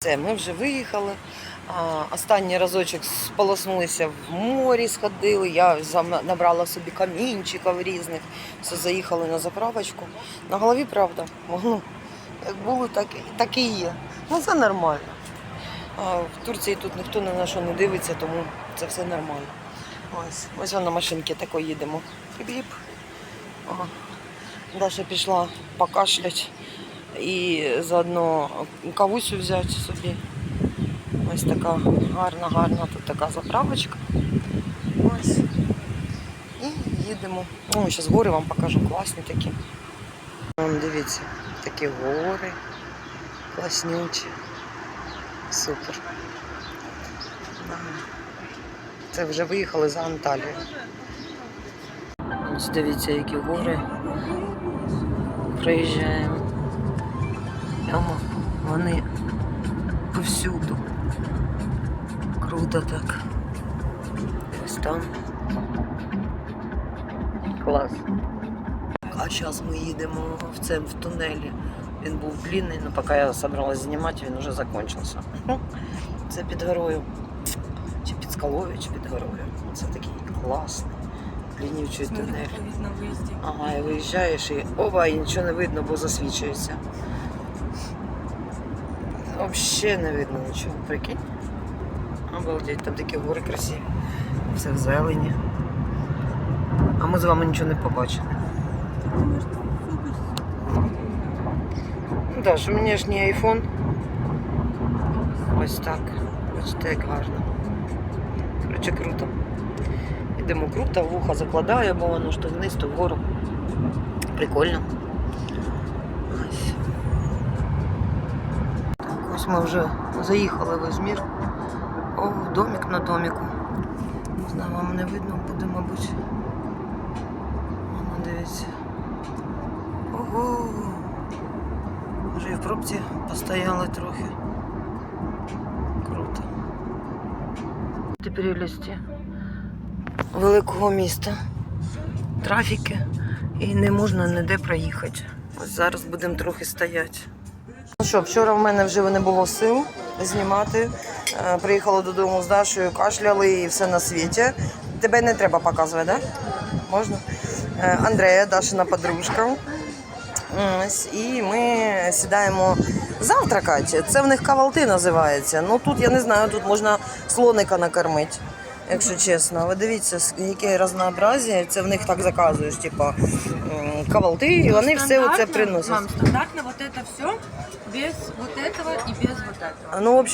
Все, ми вже виїхали. Останній разочок сполоснулися в морі, сходили. Я набрала собі камінчиків різних. Все, заїхали на заправочку. На голові, правда, ну, як було, так, так і є. Ну це нормально. В Турції тут ніхто ні на що не дивиться, тому це все нормально. Ось, ось на машинці тако їдемо. Хліб. Ага. Даша пішла покашлять і заодно кавусю взяти собі. Ось така гарна, гарна тут така заправочка. Ось. І їдемо. Ну, зараз гори вам покажу, класні такі. Вон, дивіться, такі гори, класнючі. Супер. Це вже виїхали за Анталію. Ось дивіться, які гори. Проїжджаємо. Прямо вони повсюду. Круто так. Ось там. Клас. А зараз ми їдемо в це в тунелі. Він був длинний, але поки я собралась знімати, він вже закінчився. Це під горою. Чи під скалою, чи під горою. Це такий класний. Лінівчий тунель. Ага, і виїжджаєш і оба, і нічого не видно, бо засвічується. Взагалі не видно нічого, прикинь. Обалдеть, там такі гори красиві. Все в зелені. А ми з вами нічого не побачили. Ну так, що мені ж не айфон. Ось так. Бачите, як гарно. Коротше, круто. Йдемо круто, вуха закладає, бо воно ж то вниз, то вгору. Прикольно. Ось. Ось ми вже заїхали в Ізмір. О, домик на доміку. Не знаю, вам не видно буде, мабуть. Воно дивіться. Ого! Вже і в пробці постояли трохи. Круто. Прелісті великого міста. Трафіки і не можна ніде проїхати. Ось зараз будемо трохи стояти. Ну що, вчора в мене вже не було сил знімати. Е, Приїхала додому з Дашою, кашляли і все на світі. Тебе не треба показувати. Да? Можна? Е, Андрея, Дашина подружка. І ми сідаємо завтракати. Це в них кавалти називається. Ну тут я не знаю, тут можна слоника накормити, якщо чесно. Ви дивіться, с- яке разнообразие. Це в них так заказуєш, типа м, кавалти, і вони все оце приносять. Мам, стандартно вот это все без вот этого и без вот этого. Ну, в общем,